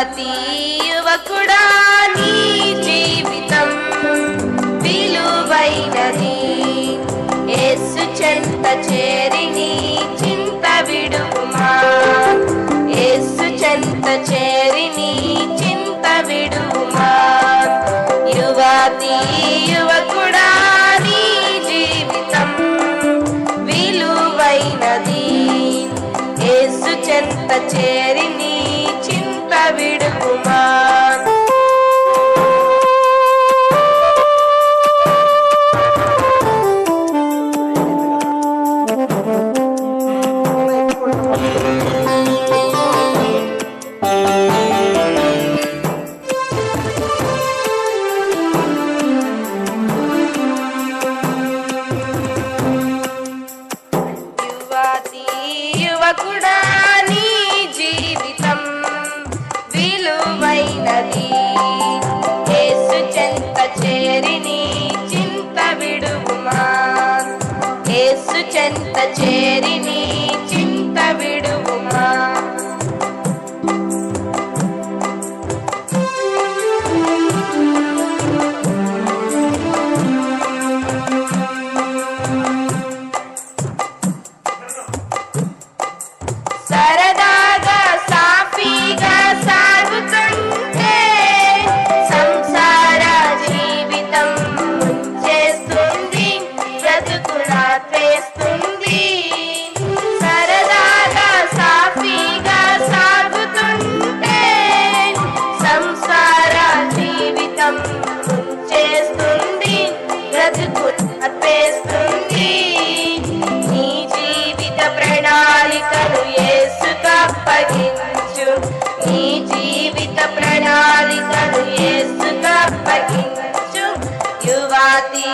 యువతీ యువకుడా నీ జీవితం విలువైనది. ఏసు చెంత చేరి నీ చింత విడుమా ఏసు చెంత చేరి నీ చింత విడుమా యువకుడా నీ జీవితం విలువైనది. ఏసు చెంత చేరి యేసు చెంత చేరిని చింత విడుగుమా చేస్తుంది. నీ జీవిత ప్రణాళికను యేసుకు అప్పగించు నీ జీవిత ప్రణాళికను యేసుకు అప్పగించు యువతి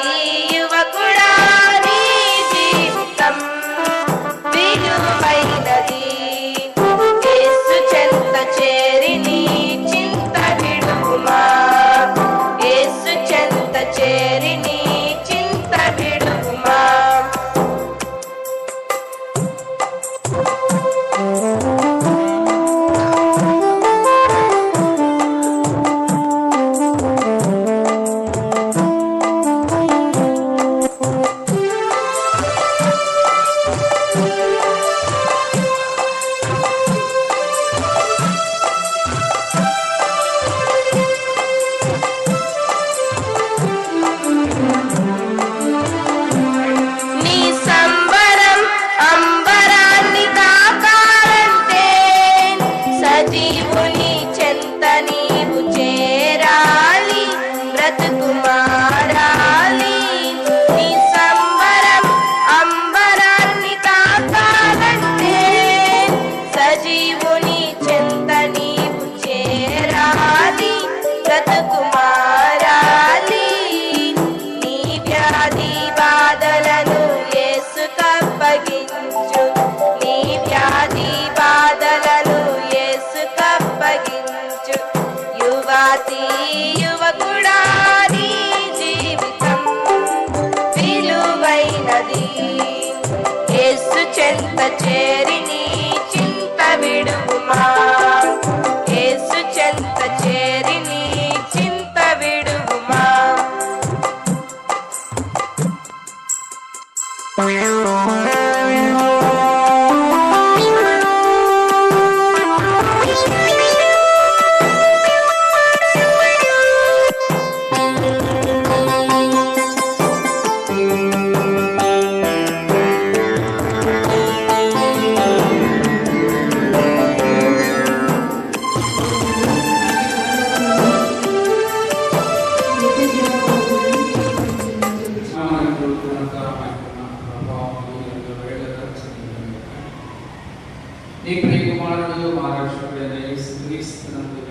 సజీవుని చెంత నీవు చేరాలి బ్రతుకు మారాలి. నీ సంబరం అంబరాన్ని తాకాలంటే సజీవుని చెంత నీవు చేరాలి బ్రతుకు మారాలి. por జీవనకరమైన ప్రభావము ఎన్నో వేళ నీ ప్రియకుమారుడు మా రక్షకుడైన శ్రీస్తునందు